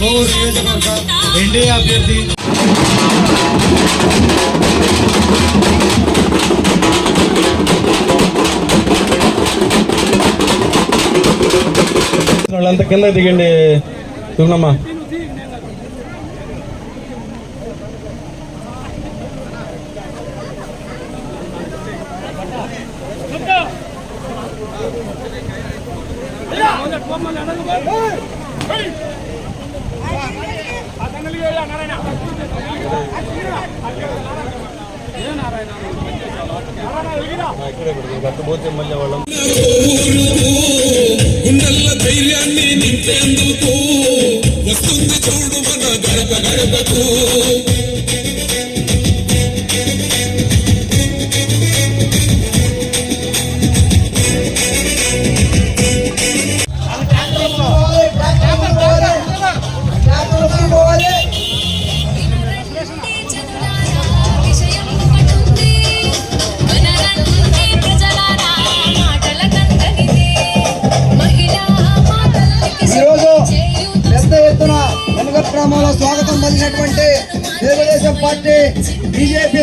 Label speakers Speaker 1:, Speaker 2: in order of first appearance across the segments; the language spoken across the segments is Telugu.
Speaker 1: కోవూరు నియోజకవర్గ ఎన్డీఏ అభ్యర్థి.
Speaker 2: వాళ్ళంతా కింద దిగండి సుగుణమ్మ పోతే మళ్ళీ
Speaker 3: ధైర్యాన్ని నింపేందుకు వస్తుంది చూడు మన గడప గడపకు
Speaker 4: కార్యక్రమంలో స్వాగతం పలికినటువంటి తెలుగుదేశం పార్టీ బీజేపీ.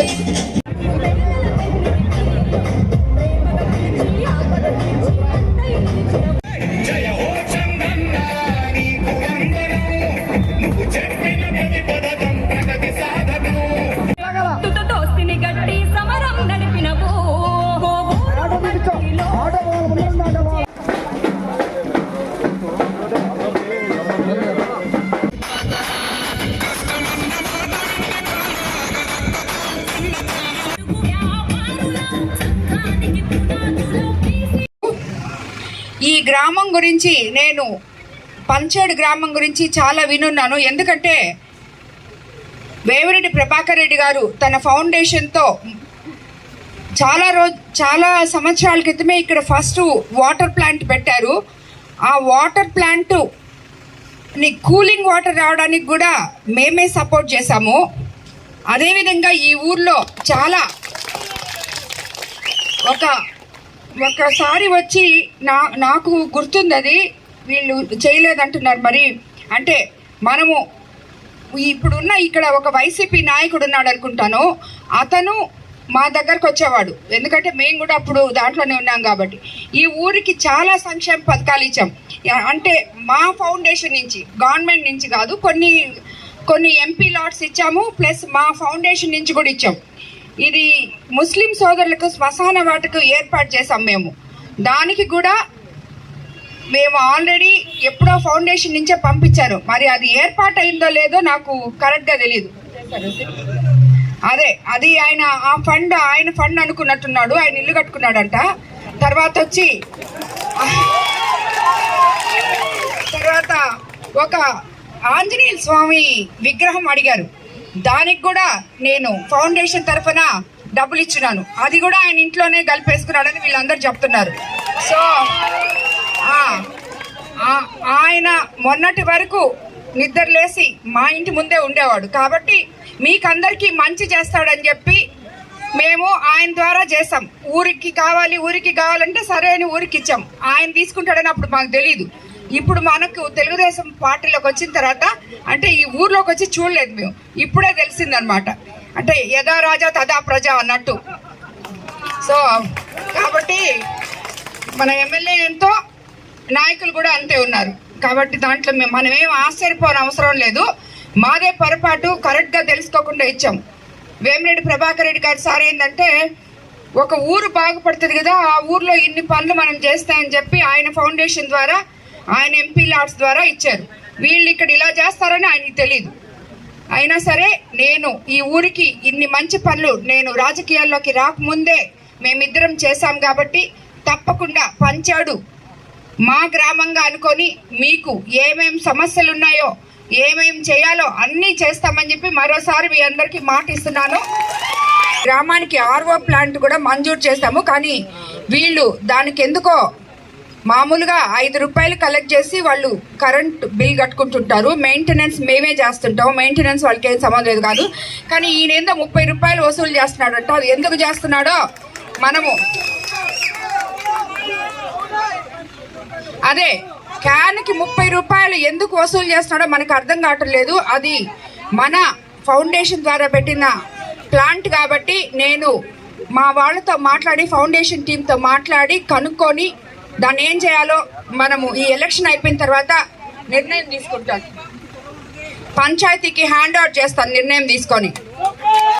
Speaker 5: గ్రామం గురించి నేను పంచేడు గ్రామం గురించి చాలా వినున్నాను. ఎందుకంటే వేవిరెడ్డి ప్రభాకర్ రెడ్డి గారు తన ఫౌండేషన్తో చాలా రోజు చాలా సంవత్సరాల క్రితమే ఇక్కడ ఫస్ట్ వాటర్ ప్లాంట్ పెట్టారు. ఆ వాటర్ ప్లాంట్ని కూలింగ్ వాటర్ రావడానికి కూడా మేమే సపోర్ట్ చేశాము. అదేవిధంగా ఈ ఊర్లో చాలా ఒక ఒకసారి వచ్చి నా నాకు గుర్తుంది అది వీళ్ళు చేయలేదంటున్నారు మరి. అంటే మనము ఇప్పుడున్న ఇక్కడ ఒక వైసీపీ నాయకుడు ఉన్నాడు అనుకుంటాను. అతను మా దగ్గరకు వచ్చేవాడు. ఎందుకంటే మేము కూడా అప్పుడు దాంట్లోనే ఉన్నాం కాబట్టి. ఈ ఊరికి చాలా సంక్షేమ పథకాలు ఇచ్చాం. అంటే మా ఫౌండేషన్ నుంచి గవర్నమెంట్ నుంచి కాదు కొన్ని కొన్ని ఎంపీ లాట్స్ ఇచ్చాము ప్లస్ మా ఫౌండేషన్ నుంచి కూడా ఇచ్చాం. ఇది ముస్లిం సోదరులకు శ్మశాన వాటకు ఏర్పాటు చేసాం మేము. దానికి కూడా మేము ఆల్రెడీ ఎప్పుడో ఫౌండేషన్ నుంచే పంపించారు. మరి అది ఏర్పాటు అయిందో లేదో నాకు కరెక్ట్గా తెలియదు అదే అది ఆయన ఆ ఫండ్ ఆయన ఫండ్ అనుకున్నట్టున్నాడు. ఆయన ఇల్లు కట్టుకున్నాడంట. తర్వాత వచ్చి తర్వాత ఒక ఆంజనేయ స్వామి విగ్రహం అడిగారు. దానికి కూడా నేను ఫౌండేషన్ తరఫున డబ్బులు ఇచ్చినాను. అది కూడా ఆయన ఇంట్లోనే కలిపేసుకున్నాడని వీళ్ళందరూ చెప్తున్నారు. సో ఆయన మొన్నటి వరకు నిద్రలేసి మా ఇంటి ముందే ఉండేవాడు. కాబట్టి మీకందరికీ మంచి చేస్తాడని చెప్పి మేము ఆయన ద్వారా చేసాం ఊరికి కావాలి ఊరికి కావాలంటే సరే అని ఊరికి ఇచ్చాం. ఆయన తీసుకుంటాడని అప్పుడు మాకు తెలియదు ఇప్పుడు మనకు తెలుగుదేశం పార్టీలోకి వచ్చిన తర్వాత అంటే ఈ ఊర్లోకి వచ్చి చూడలేదు మేము. ఇప్పుడే తెలిసిందనమాట. అంటే యథా రాజా తదా ప్రజ అన్నట్టు. సో కాబట్టి మన ఎమ్మెల్యే ఎంతో నాయకులు కూడా అంతే ఉన్నారు. కాబట్టి దాంట్లో మేము మనం ఏం ఆశ్చర్యపోని అవసరం లేదు. మాదే పొరపాటు కరెక్ట్గా తెలుసుకోకుండా ఇచ్చాం. వేమిరెడ్డి ప్రభాకర్ రెడ్డి గారి సార్ ఏంటంటే ఒక ఊరు బాగుపడుతుంది కదా ఆ ఊర్లో ఇన్ని పనులు మనం చేస్తాయని చెప్పి ఆయన ఫౌండేషన్ ద్వారా ఆయన ఎంపీ లాట్స్ ద్వారా ఇచ్చారు. వీళ్ళు ఇక్కడ ఇలా చేస్తారని ఆయనకి తెలియదు అయినా సరే నేను ఈ ఊరికి ఇన్ని మంచి పనులు నేను రాజకీయాల్లోకి రాకముందే మేమిద్దరం చేశాం కాబట్టి తప్పకుండా పంచాడు. మా గ్రామంగా అనుకొని మీకు ఏమేం సమస్యలు ఉన్నాయో ఏమేం చేయాలో అన్నీ చేస్తామని చెప్పి మరోసారి మీ అందరికీ మాట ఇస్తున్నాను. గ్రామానికి ఆర్ఓ ప్లాంట్ కూడా మంజూరు చేస్తాము కానీ వీళ్ళు దానికి ఎందుకో మామూలుగా ఐదు రూపాయలు కలెక్ట్ చేసి వాళ్ళు కరెంట్ బిల్ కట్టుకుంటుంటారు. మెయింటెనెన్స్ మేమే చేస్తుంటాం. మెయింటెనెన్స్ వాళ్ళకి ఏం సంబంధం లేదు కాదు. కానీ ఈయన ఏందో ముప్పై రూపాయలు వసూలు చేస్తున్నాడంట. అది ఎందుకు చేస్తున్నాడో మనము. అదే క్యాన్కి ముప్పై రూపాయలు ఎందుకు వసూలు చేస్తున్నాడో మనకు అర్థం కావట్లేదు అది మన ఫౌండేషన్ ద్వారా పెట్టిన ప్లాంట్ కాబట్టి నేను మా వాళ్ళతో మాట్లాడి ఫౌండేషన్ టీంతో మాట్లాడి కనుక్కొని దాన్ని ఏం చేయాలో మనము ఈ ఎలక్షన్ అయిపోయిన తర్వాత నిర్ణయం తీసుకుంటాను. పంచాయతీకి హ్యాండ్ అవుట్ చేస్తాను నిర్ణయం తీసుకొని.